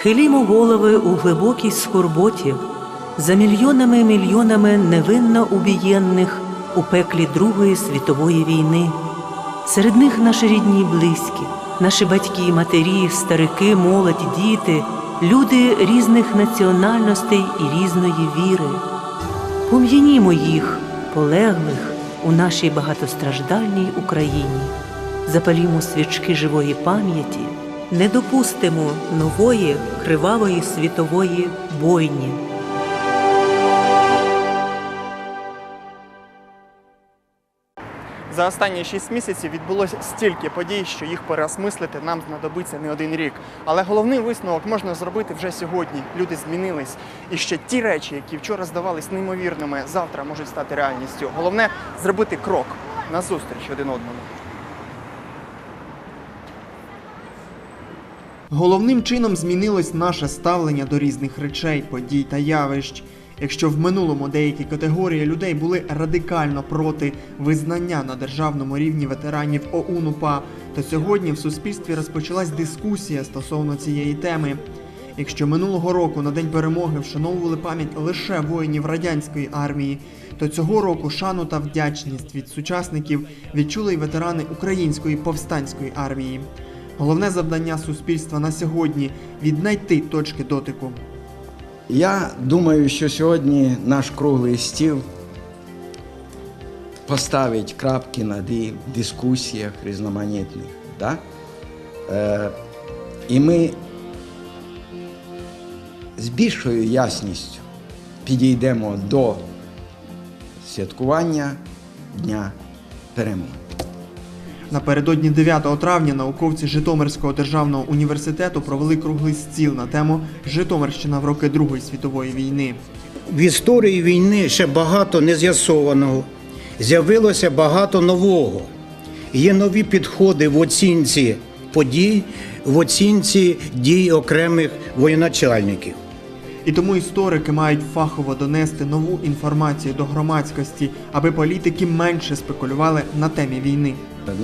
Схилімо голови у глибокій скорботі за мільйонами мільйонами невинно убієнних у пеклі Другої світової війни. Серед них наші рідні і близькі, наші батьки, матері, старики, молодь, діти, люди різних національностей і різної віри. Пом'янімо їх, полеглих у нашій багатостраждальній Україні. Запалімо свічки живої пам'яті, не допустимо нової кривавої світової бойні. За останні шість місяців відбулося стільки подій, що їх переосмислити нам знадобиться не один рік. Але головний висновок можна зробити вже сьогодні. Люди змінились. І ще ті речі, які вчора здавались неймовірними, завтра можуть стати реальністю. Головне зробити крок назустріч один одному. Головним чином змінилось наше ставлення до різних речей, подій та явищ. Якщо в минулому деякі категорії людей були радикально проти визнання на державному рівні ветеранів ОУН УПА, то сьогодні в суспільстві розпочалась дискусія стосовно цієї теми. Якщо минулого року на день перемоги вшановували пам'ять лише воїнів радянської армії, то цього року шану та вдячність від сучасників відчули й ветерани української повстанської армії. Головне завдання суспільства на сьогодні віднайти точки дотику. Я думаю, що сьогодні наш круглий стіл поставить крапки над «і» дискусіях різноманітних. Да? Е, і ми з більшою ясністю підійдемо до святкування Дня перемоги. Напередодні 9 травня науковці Житомирського державного університету провели круглий стіл на тему Житомирщина в роки Другої світової війни. В історії війни ще багато нез'ясованого, з'явилося багато нового. Є нові підходи в оцінці подій, в оцінці дій окремих воєначальників. І тому історики мають фахово донести нову інформацію до громадськості, аби політики менше спекулювали на темі війни.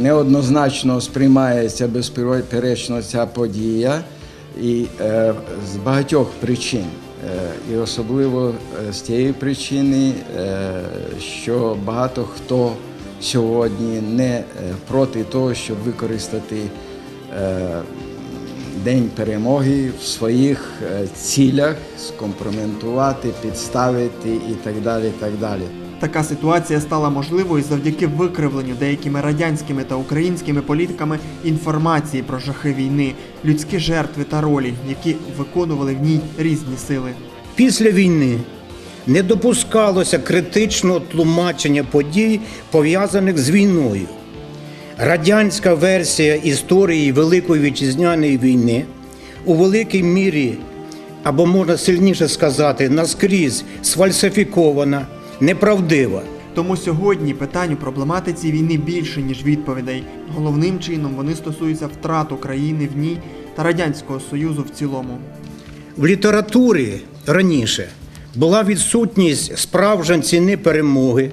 Неоднозначно сприймається безперечно ця подія і е, з багатьох причин. Е, і особливо е, з тієї причини, е, що багато хто сьогодні не проти того, щоб використати День перемоги в своїх е, цілях, скомпроментувати, підставити і так далі. і так далі. Така ситуація стала можливою завдяки викривленню деякими радянськими та українськими політиками інформації про жахи війни, людські жертви та ролі, які виконували в ній різні сили. Після війни не допускалося критичного тлумачення подій, пов'язаних з війною. Радянська версія історії Великої вітчизняної війни у великій мірі, або можна сильніше сказати, наскрізь сфальсифікована, неправдива. Тому сьогодні питань у проблематиці війни більше ніж відповідей. Головним чином вони стосуються втрат України в ній та радянського союзу в цілому. В літературі раніше була відсутність справжньої ціни перемоги,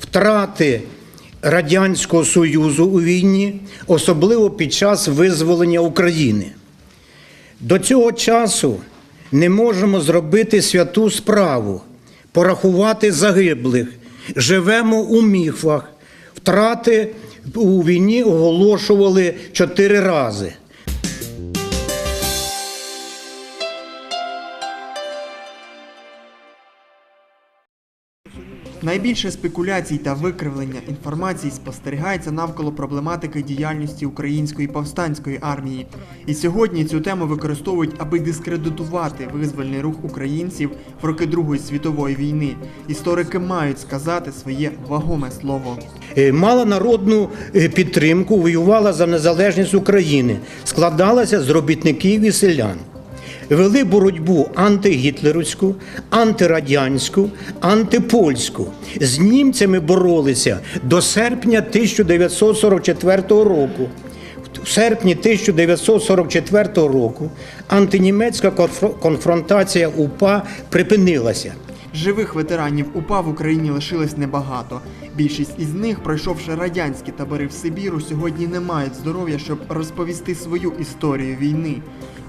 втрати Радянського Союзу у війні, особливо під час визволення України. До цього часу не можемо зробити святу справу, порахувати загиблих, живемо у міфах. Втрати у війні оголошували чотири рази. Найбільше спекуляцій та викривлення інформації спостерігається навколо проблематики діяльності української повстанської армії. І сьогодні цю тему використовують, аби дискредитувати визвольний рух українців в роки Другої світової війни. Історики мають сказати своє вагоме слово. Е, мала народну е, підтримку, воювала за незалежність України, складалася з робітників і селян. Вели боротьбу антигітлерівську, антирадянську, антипольську. З німцями боролися до серпня 1944 року. В серпні 1944 року антинімецька конфро- конфронтація УПА припинилася. Живих ветеранів УПА в Україні лишилось небагато. Більшість із них, пройшовши радянські табори в Сибіру, сьогодні не мають здоров'я, щоб розповісти свою історію війни.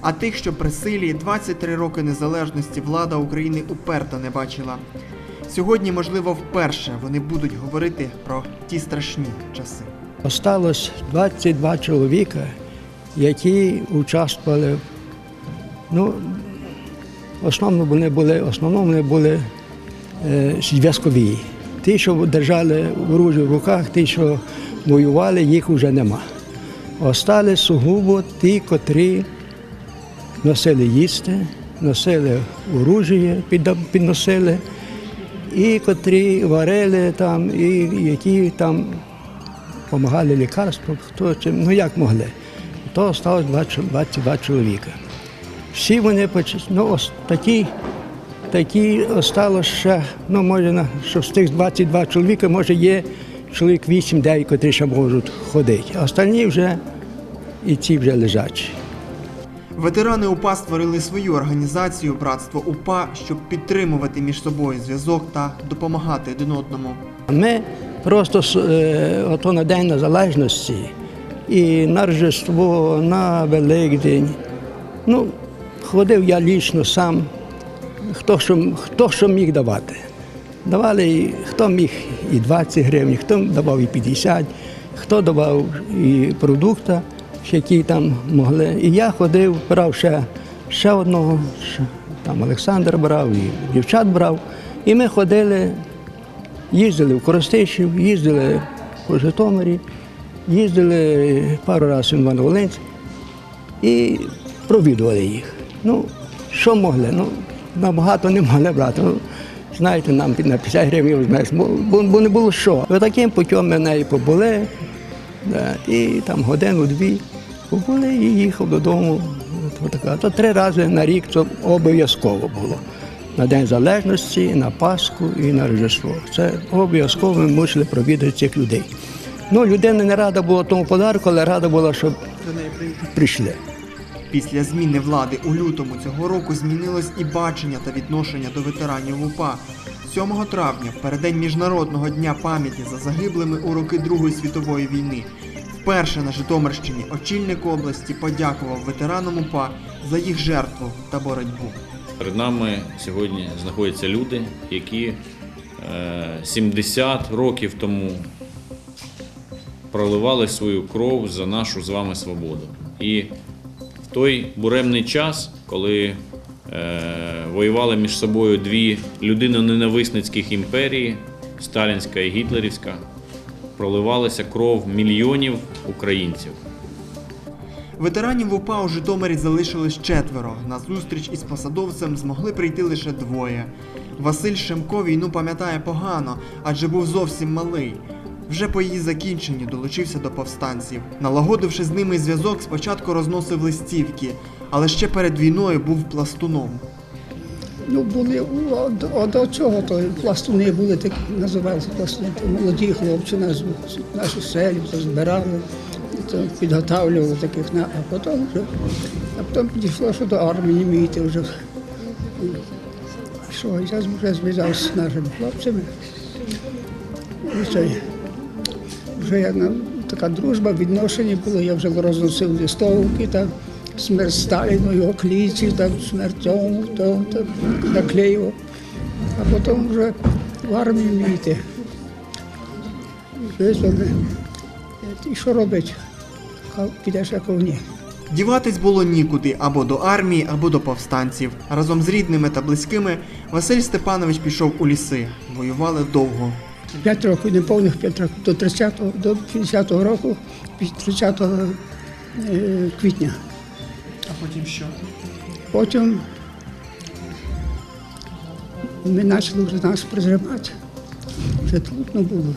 А тих, що при силі 23 роки незалежності влада України уперто не бачила. Сьогодні, можливо, вперше вони будуть говорити про ті страшні часи. Осталось 22 чоловіка, які участвували. Ну, в основному вони були, в основному вони були е, зв'язкові. Ті, що держали оружие в руках, ті, що воювали, їх вже нема. Остали сугубо ті, котрі носили їсти, носили оружие, підносили, і котрі варили там, і які там допомагали лікарством, хто чим, ну як могли. То осталось 20 22 чоловіка. Всі вони поч- ну, такі, такі осталось ще, ну може, що з тих 22 чоловіка, може, є чоловік 8-9, котрі ще можуть ходити. А остальні вже і ці вже лежачі. Ветерани УПА створили свою організацію Братство УПА, щоб підтримувати між собою зв'язок та допомагати один одному. Ми просто е, ото на День Незалежності і на Рождество, на Великдень. Ну, ходив я лічно сам, хто що, хто що міг давати. Давали, хто міг і 20 гривень, хто давав і 50, хто давав і продукти, які там могли. І я ходив, брав ще, ще одного, там Олександр брав, і дівчат брав. І ми ходили Їздили в Коростишів, їздили по Житомирі, їздили пару разів в Івано-Волинськ і провідували їх. Ну, що могли? Ну, набагато не могли брати. Ну, знаєте, нам на 50 гривень візьмеш, бо, бо, не було що. Таким путем ми неї побули, да, і там годину-дві побули і їхав додому. То три рази на рік це обов'язково було. На День Залежності, на Пасху і на Рождество. Це обов'язково ми мусили провідати цих людей. Ну, людина не рада була тому подарку, але рада була, щоб прийшли. Після зміни влади у лютому цього року змінилось і бачення та відношення до ветеранів УПА. 7 травня, в переддень Міжнародного дня пам'яті за загиблими у роки Другої світової війни, вперше на Житомирщині очільник області подякував ветеранам УПА за їх жертву та боротьбу. Перед нами сьогодні знаходяться люди, які е, 70 років тому проливали свою кров за нашу з вами свободу. І в той буремний час, коли е, воювали між собою дві людиноненависницьких імперії, сталінська і гітлерівська, проливалася кров мільйонів українців. Ветеранів УПА у Житомирі залишилось четверо. На зустріч із посадовцем змогли прийти лише двоє. Василь Шемко війну пам'ятає погано, адже був зовсім малий. Вже по її закінченні долучився до повстанців. Налагодивши з ними зв'язок, спочатку розносив листівки, але ще перед війною був пластуном. Ну, були у- от- от до цього, то пластуни були такі, називалися пластуни, молоді хлопці нас наші селі збирали, то підготавлювали таких на, а потім вже, а потім підійшло, що до армії мій ти вже. Що, я вже зв'язався з нашими хлопцями. І це, вже я, така дружба, відношення було, я вже розносив листовки, там, смерть Сталіну, його кліці, там, смерть цьому, тому, там, наклеював. А потім вже в армію йти. І що робити? Підеш як ні. Діватись було нікуди або до армії, або до повстанців. Разом з рідними та близькими Василь Степанович пішов у ліси. Воювали довго. П'ять років, неповних п'ять років, до 30-го, до 50-го року, 30 е, квітня. Потім що? Потім ми почали вже нас призривати. Вже трудно було.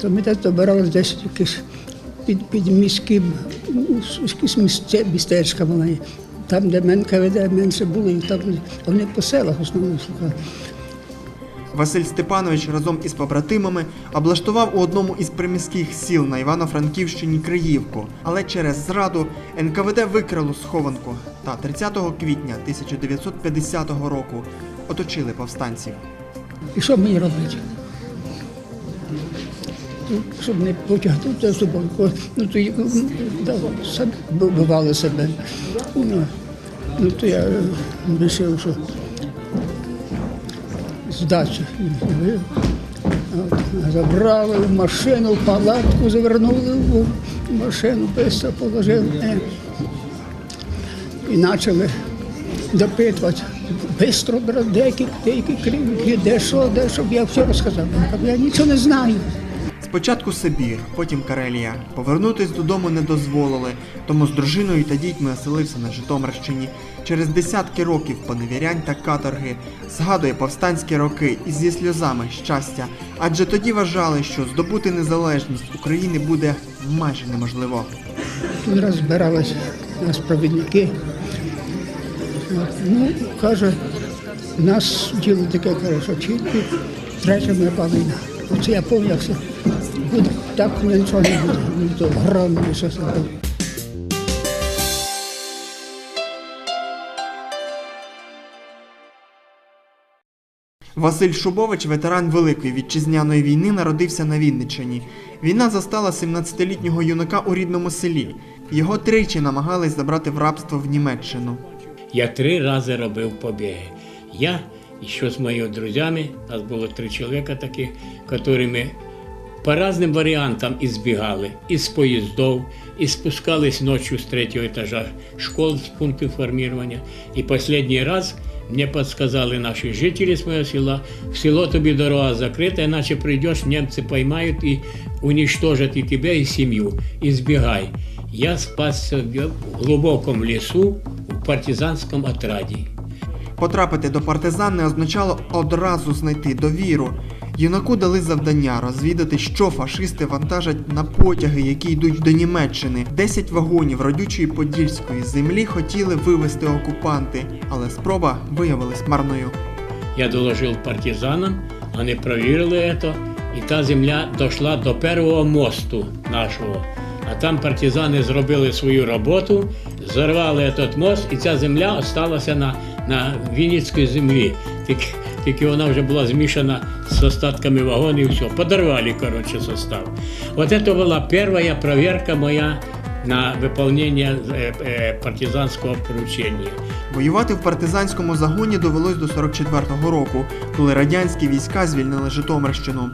То ми десь добиралися десь якісь під, під міським, ну, якісь місце, містечка були. Там, де менка веде, менше було, і там вони по селах основному шукали. Василь Степанович разом із побратимами облаштував у одному із приміських сіл на Івано-Франківщині Криївку, але через зраду НКВД викрило схованку та 30 квітня 1950 року оточили повстанців. І що мені робити? Щоб не потягнути за собою, ну то й, ну, да, себе. Ну, Ну, то я е, вирішив, що От, Забрали в машину, в палатку завернули в машину, писа положив. е, І почали допитувати. Бистро, деякі, кривики, де що, де що, я все розказав. Я нічого не знаю. Спочатку Сибір, потім Карелія. Повернутись додому не дозволили, тому з дружиною та дітьми оселився на Житомирщині. Через десятки років поневірянь та каторги згадує повстанські роки і зі сльозами щастя, адже тоді вважали, що здобути незалежність України буде майже неможливо. Тут раз збиралися нас провідники. Ну, каже, у нас діло таке, каже, що тільки третя війна. Оце я пам'ятаю, буде. Так нічого не буде. І. Василь Шубович, ветеран Великої вітчизняної війни, народився на Вінниччині. Війна застала 17-літнього юнака у рідному селі. Його тричі намагались забрати в рабство в Німеччину. Я три рази робив побіги. Я і що з моїми друзями, нас було три чоловіка таких, якими по різним варіантам ізбігали із поїздов, і спускались ночі з третього етажа школ з пунктів формування. І останній раз мені підказали наші жителі з моєго села, в село тобі дорога закрита, іначе прийдеш, німці поймають і уничтожать і тебе, і сім'ю. І збігай. Я спасся в глибокому лісу у партизанському отраді. Потрапити до партизан не означало одразу знайти довіру. Юнаку дали завдання розвідати, що фашисти вантажать на потяги, які йдуть до Німеччини. Десять вагонів родючої подільської землі хотіли вивезти окупанти, але спроба виявилась марною. Я доложил партизанам, они проверили это, и та земля дошла до первого мосту нашого. А там партизани зробили свою роботу, зарвали этот мост, і ця земля осталася на, на Вінницькій землі. Тільки, тільки вона вже була змішана з остатками вагонів, все, подорвали, короче, состав. Вот это була перша проверка моя на выполнение э, э, партизанского поручения. Воювати в партизанському загоні довелось до 44-го року, коли радянські війська звільнили Житомирщину.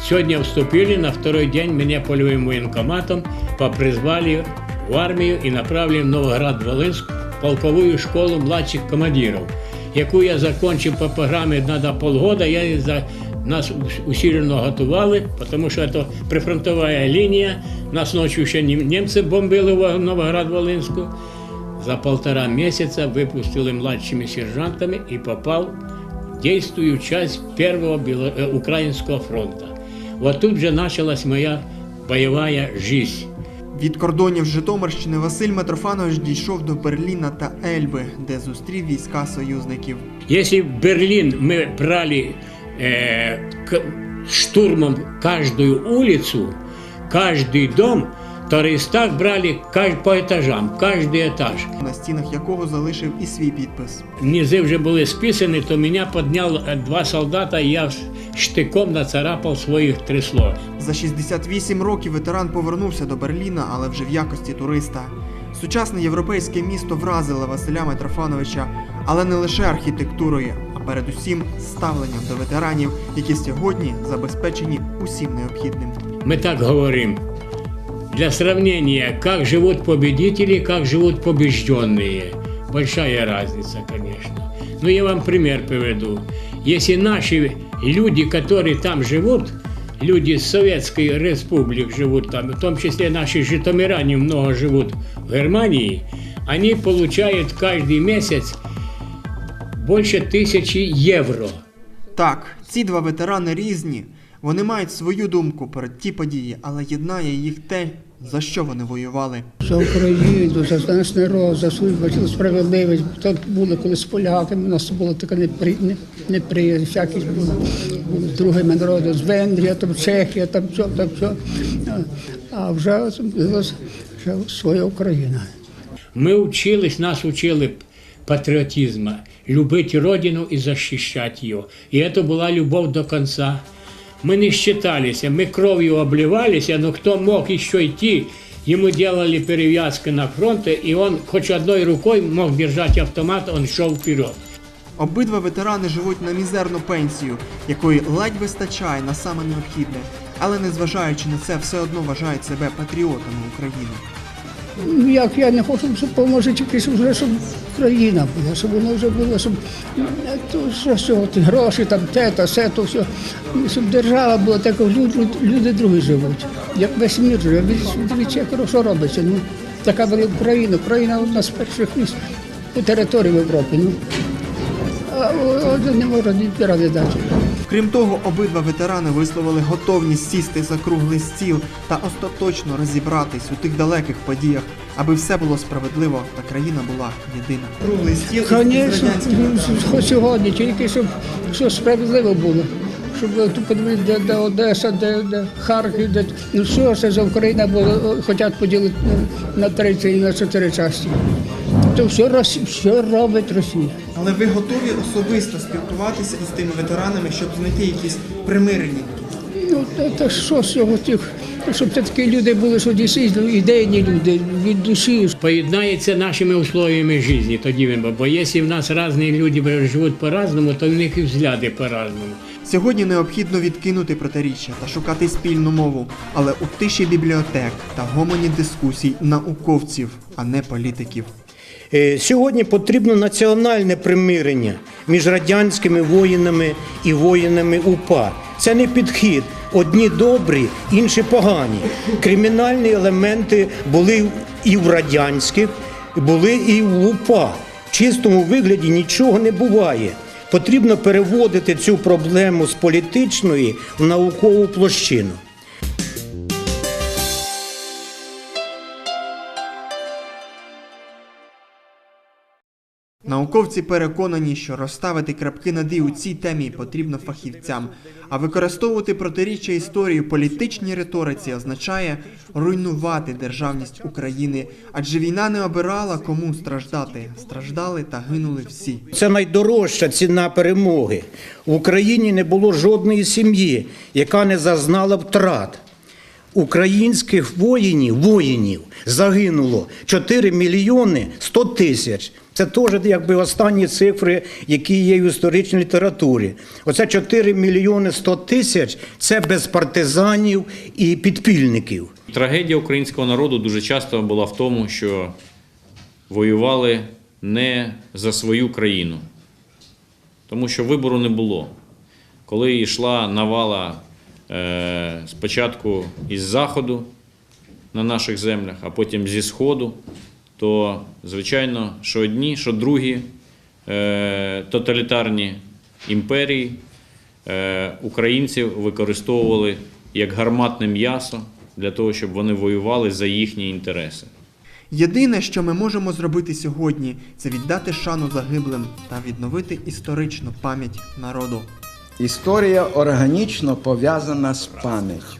Сегодня вступили, на второй день меня полевым военкоматом попризвали в армию и направили в Новоград-Волынск в полковую школу младших командиров, яку я закончив по програмі «Надо полгода», я за нас усиленно готували, тому що це прифронтова лінія, нас ночью ще німці бомбили в Новоград-Волинську. За полтора месяца выпустили младшими сержантами и попал в часть Первого э, Украинского фронта. Вот тут же началась моя боевая жизнь. Від кордонів Житомирщини Василь Митрофанович дійшов до Берліна та Ельби, де зустрів війська союзників. Если в Берлин мы брали э, к- штурмом каждую улицу, каждый дом, то Рейхстаг брали каж- по этажам, каждый этаж. на стінах якого залишив і свій підпис. Низи вже були списані, то мене підняв е, два солдата, і я штиком нацарапав своїх трясло. За 68 років ветеран повернувся до Берліна, але вже в якості туриста. Сучасне європейське місто вразило Василя Митрофановича, але не лише архітектурою, а передусім ставленням до ветеранів, які сьогодні забезпечені усім необхідним. Мы так говорим. Для сравнения, как живут победители, как живут побежденные. Большая разница, конечно. Но я вам пример приведу. Если наши люди, которые там живут, люди с Советской Республики живут там, в том числе наши житомиряне много живут в Германии, они получают каждый месяц больше тысячи евро. Так, ці два ветерани різні. Вони мають свою думку про ті події, але єднає їх те, за що вони воювали. За Україну, за наш народ, за свою бачили, справедливість. Так було колись з поляками, у нас було таке непри, не, неприязь, всякі були, були з другими народами, з Венгрія, там Чехія, там все, там все. А- А вже з'явилася вже своя Україна. Мы учились, нас учили патриотизма, любить Родину и защищать ее. И это была любовь до конца. Мы не считались, мы кровью обливались, но кто мог еще идти, Ему делали перевязки на фронте, и он хоть одной рукой мог держать автомат, он шел вперед. Обидва ветерани живуть на мізерну пенсію, якої ледь вистачає на саме необхідне, але незважаючи на це, все одно вважають себе патріотами України. Ну, як я не хочу, щоб поможе тільки вже щоб країна була, щоб воно вже було, щоб е, то, що, що гроші, там те, та все, то все, щоб держава була, так люди, люди другі живуть. Як весь мір живе, дивіться, як хорошо робиться. Ну, така велика Україна, Україна одна з перших місць по території в Європі. Ну. А один не може ні ради дати. Крім того, обидва ветерани висловили готовність сісти за круглий стіл та остаточно розібратись у тих далеких подіях, аби все було справедливо та країна була єдина. Круглий стіл Звісно, хоч сьогодні, тільки щоб все справедливо було. Щоб ви тут подивилися, де, де Одеса, де, де Харків, де ну що це за Україна була, хочуть поділити на, на 30 і на 4 частини. То все, Росі- все робить Росія. Але ви готові особисто спілкуватися із тими ветеранами, щоб знайти якісь примирення? Ну, та, та що з цього тих, щоб це такі люди були, що дійсно ідейні люди від душі. Поєднається нашими условиями життя, тоді він, бо якщо в нас різні люди живуть по-разному, то в них і взгляди по-разному. Сьогодні необхідно відкинути протиріччя та шукати спільну мову, але у тиші бібліотек та гомоні дискусій науковців, а не політиків. Е, Сьогодні потрібно національне примирення між радянськими воїнами і воїнами УПА. Це не підхід. Одні добрі, інші погані. Кримінальні елементи були і в радянських, були і в УПА. В чистому вигляді нічого не буває. Потрібно переводити цю проблему з політичної в наукову площину. Науковці переконані, що розставити крапки над «і» у цій темі потрібно фахівцям, а використовувати протиріччя історії політичній риториці означає руйнувати державність України, адже війна не обирала кому страждати. Страждали та гинули всі. Це найдорожча ціна перемоги. В Україні не було жодної сім'ї, яка не зазнала втрат. Українських воїнів, воїнів загинуло 4 мільйони 100 тисяч. Це теж якби останні цифри, які є в історичній літературі. Оце 4 мільйони 100 тисяч це без партизанів і підпільників. Трагедія українського народу дуже часто була в тому, що воювали не за свою країну, тому що вибору не було. Коли йшла навала е, спочатку із заходу на наших землях, а потім зі сходу, то звичайно, що одні, що другі е, тоталітарні імперії е, українців використовували як гарматне м'ясо для того, щоб вони воювали за їхні інтереси. Єдине, що ми можемо зробити сьогодні, це віддати шану загиблим та відновити історичну пам'ять народу. Історія органічно пов'язана з пам'яттю,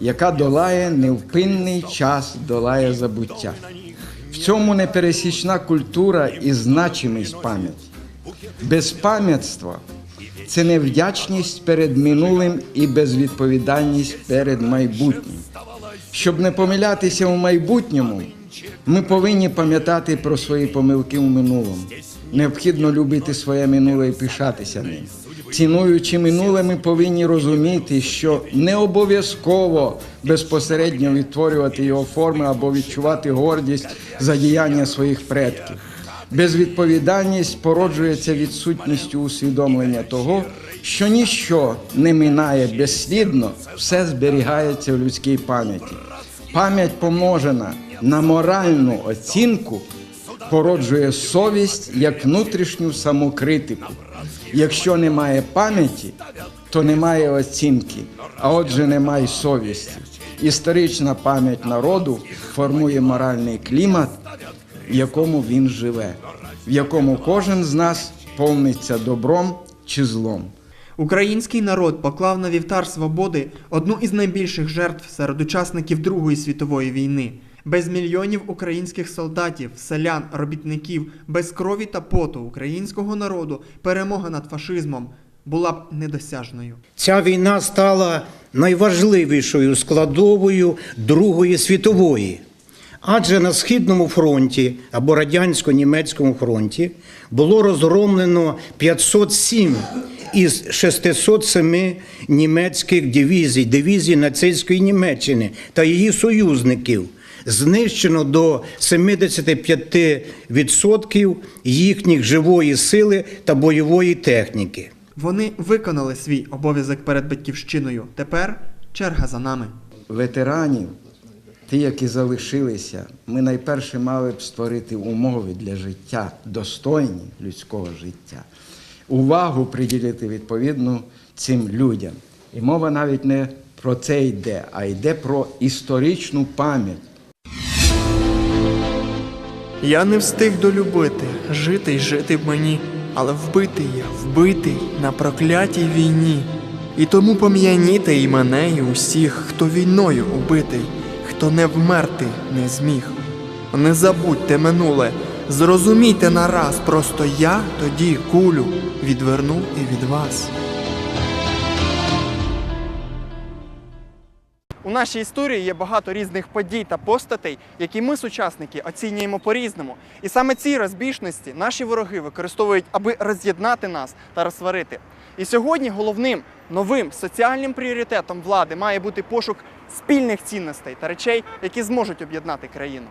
яка долає невпинний час, долає забуття. В цьому непересічна культура і значимість пам'яті. Безпам'ятство це невдячність перед минулим і безвідповідальність перед майбутнім. Щоб не помилятися у майбутньому, ми повинні пам'ятати про свої помилки у минулому. Необхідно любити своє минуле і пишатися ним. Цінуючи минуле, ми повинні розуміти, що не обов'язково безпосередньо відтворювати його форми або відчувати гордість за діяння своїх предків. Безвідповідальність породжується відсутністю усвідомлення того, що ніщо не минає безслідно, все зберігається в людській пам'яті. Пам'ять помножена на моральну оцінку породжує совість як внутрішню самокритику. Якщо немає пам'яті, то немає оцінки, а отже, немає совісті. Історична пам'ять народу формує моральний клімат, в якому він живе, в якому кожен з нас повниться добром чи злом. Український народ поклав на вівтар свободи одну із найбільших жертв серед учасників Другої світової війни. Без мільйонів українських солдатів, селян, робітників, без крові та поту українського народу перемога над фашизмом була б недосяжною. Ця війна стала найважливішою складовою Другої світової. Адже на Східному фронті або радянсько-німецькому фронті було розгромлено 507 із 607 німецьких дивізій, дивізій нацистської Німеччини та її союзників. Знищено до 75% їхніх живої сили та бойової техніки. Вони виконали свій обов'язок перед батьківщиною. Тепер черга за нами. ветеранів, ті, які залишилися, ми найперше мали б створити умови для життя, достойні людського життя, увагу приділити відповідну цим людям. І мова навіть не про це йде, а йде про історичну пам'ять. Я не встиг долюбити, жити й жити б мені, але вбитий я, вбитий на проклятій війні. І тому пом'яніте і мене, і усіх, хто війною убитий, хто не вмерти не зміг. Не забудьте минуле, зрозумійте нараз, просто я тоді кулю відвернув і від вас. Нашій історії є багато різних подій та постатей, які ми, сучасники, оцінюємо по-різному. І саме ці розбіжності наші вороги використовують, аби роз'єднати нас та розсварити. І сьогодні головним новим соціальним пріоритетом влади має бути пошук спільних цінностей та речей, які зможуть об'єднати країну.